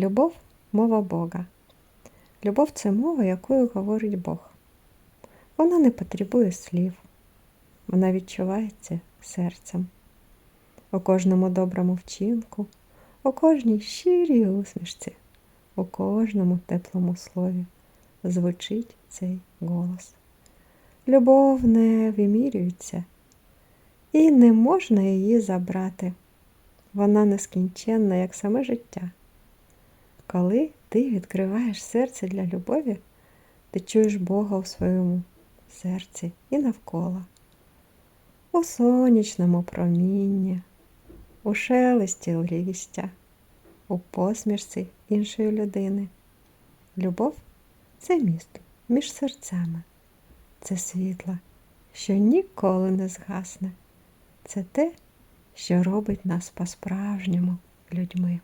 Любов мова Бога. Любов це мова, якою говорить Бог. Вона не потребує слів, вона відчувається серцем. У кожному доброму вчинку, у кожній щирій усмішці, у кожному теплому слові звучить цей голос. Любов не вимірюється, і не можна її забрати. Вона нескінченна, як саме життя. Коли ти відкриваєш серце для любові, ти чуєш Бога у своєму серці і навколо, у сонячному промінні, у шелесті листя, у посмішці іншої людини. Любов це міст між серцями, це світло, що ніколи не згасне. Це те, що робить нас по-справжньому людьми.